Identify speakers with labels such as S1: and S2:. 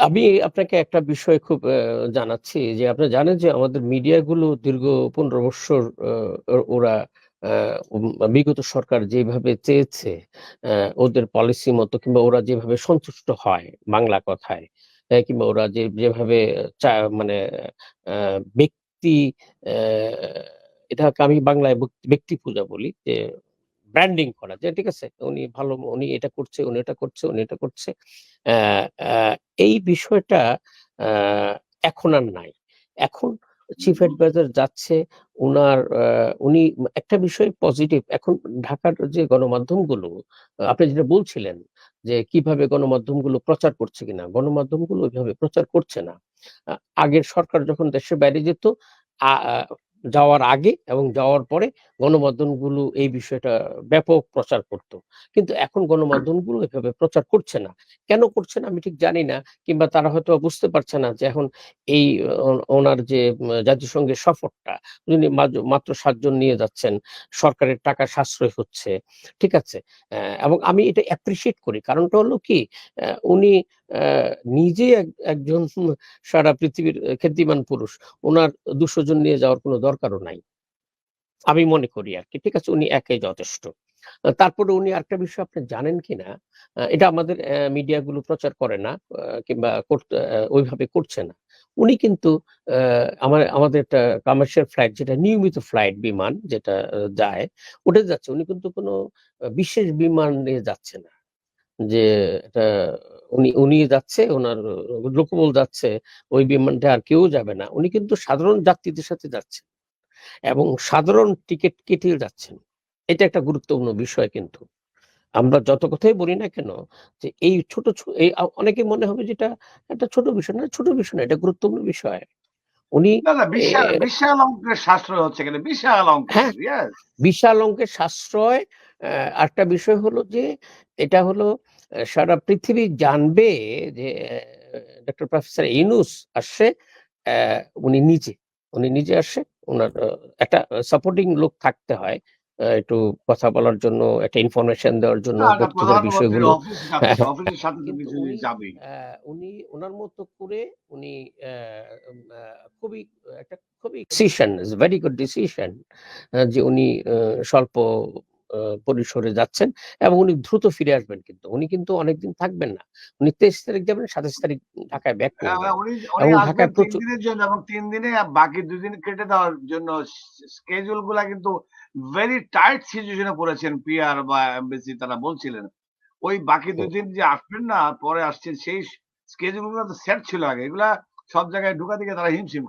S1: আমি আপনাকে একটা বিষয় খুব জানাচ্ছি যে, আপনারা জানেন যে আমাদের মিডিয়াগুলো দীর্ঘ ১৫ বৎসর ওরা বিগত সরকার যেভাবে চেয়েছে ওদের পলিসি মতো কিংবা ওরা যেভাবে সন্তুষ্ট হয় বাংলা কথায় কিংবা ওরা যে যেভাবে মানে ব্যক্তি এটাকে আমি বাংলায় ব্যক্তি পূজা বলি যে ব্র্যান্ডিং করা যে ঠিক আছে? উনি ভালো উনি এটা করছে, উনি এটা করছে, উনি এটা করছে। এই বিষয়টা এখন আর নাই। এখন চিফ অ্যাডভাইজার যাচ্ছে উনার আ উনি একটা বিষয় পজিটিভ এখন ঢাকার যে গণমাধ্যমগুলো আপনি যেটা বলছিলেন যে কীভাবে গণমাধ্যমগুলো প্রচার করছে কিনা। গণমাধ্যমগুলো ওইভাবে প্রচার করছে না। আগের সরকার যখন দেশের বাইরে যেত যাওয়ার আগে এবং যাওয়ার পরে গণমাধ্যমগুলো এই বিষয়টা ব্যাপক প্রচার করত। কিন্তু এখন গণমাধ্যমগুলো এভাবে প্রচার করছে না। কেন করছে না আমি ঠিক জানি না, কিংবা তারা হয়তোবা বুঝতে পারছে না যে এখন এই ওনার যে জাতিসংঘের সফরটা, উনি মাত্র ৭ জন নিয়ে যাচ্ছেন। সরকারের টাকা সাশ্রয় হচ্ছে। ঠিক আছে? এবং আমি এটা অ্যাপ্রিসিয়েট করি। কারণটা হলো কি উনি এক, একজন সারা পৃথিবীর খ্যাতিমান পুরুষ। ওনার দুশো জন নিয়ে যাওয়ার কোন দরকারও নাই। আমি মনে করি আরকি। ঠিক আছে? উনি একাই যথেষ্ট। তারপরে উনি আরেকটা বিষয় আপনি জানেন কিনা? এটা আমাদের মিডিয়াগুলো প্রচার করে না কিংবা ওইভাবে করছে না। উনি কিন্তু অ্যা আমা আমাদের একটা কমার্শিয়াল ফ্লাইট যেটা নিয়মিত ফ্লাইট বিমান যেটা যায়, ওটাতে যাচ্ছে। উনি কিন্তু কোন বিশেষ বিমান নিয়ে যাচ্ছে না। যে এটা উনি উনি যাচ্ছে, উনার লোকবল যাচ্ছে, ওই বিমানটা আর কেউ যাবে না। উনি কিন্তু সাধারণ যাত্রীদের সাথে যাচ্ছেন এবং সাধারণ টিকিট কেটে যাচ্ছেন। এটা একটা গুরুত্বপূর্ণ বিষয় কিন্তু। আমরা যত কথাই বলি না কেন যে এই ছোট, এই আ অনেকের মনে হবে যেটা একটা ছোট বিষয় না, ছোট বিষয় না। এটা গুরুত্বপূর্ণ বিষয়। উনি
S2: বিশাল, অঙ্কের সাশ্রয় হচ্ছে এখানে। বিশাল অঙ্কের।
S1: হ্যাঁ, বিশাল অঙ্কের সাশ্রয়। আরেকটা বিষয় হলো যে এটা হলো সারা পৃথিবী জানবে যে ডক্টর প্রফেসর ইউনুস আসছে উনি নিজে। উনি নিজে আসে ওনার একটা সাপোর্টিং লোক থাকতে হয়। একটু কথা বলার জন্য, একটা ইনফরমেশন দেওয়ার জন্য,
S2: প্রধানমন্ত্রীর
S1: বিষয়গুলো হ্যাঁ, উনি উনার মতো করে উনি খুবই একটা খুবই ডিসিশন ভেরি গুড ডিসিশন যে উনি স্বল্প পরিসরে যাচ্ছেন এবং উনি দ্রুত ফিরে আসবেন কিন্তু। উনি কিন্তু অনেকদিন থাকবেন না। উনি ২৩ তারিখ যাবেন, ২৭ তারিখ ঢাকায় ব্যাক এবং ঢাকায় প্রচুর
S2: দিনের জন্য এবং ৩ দিনে বাকি ২ দিন কেটে দেওয়ার জন্য স স্কেডিউলগুলা কিন্তু ভেরি টাইট সিচুয়েশন পড়েছেন পিআর বা এমবাসি তারা বলছিলেন। ওই বাকি ২
S1: হুম।
S2: দিন যে আসবেন না, পরে আসছেন সেই স্কেডিউলগুলো তো সেট ছিল আগে। এগুলা সব জায়গায় ঢুকাতে গিয়ে তারা হিমশিম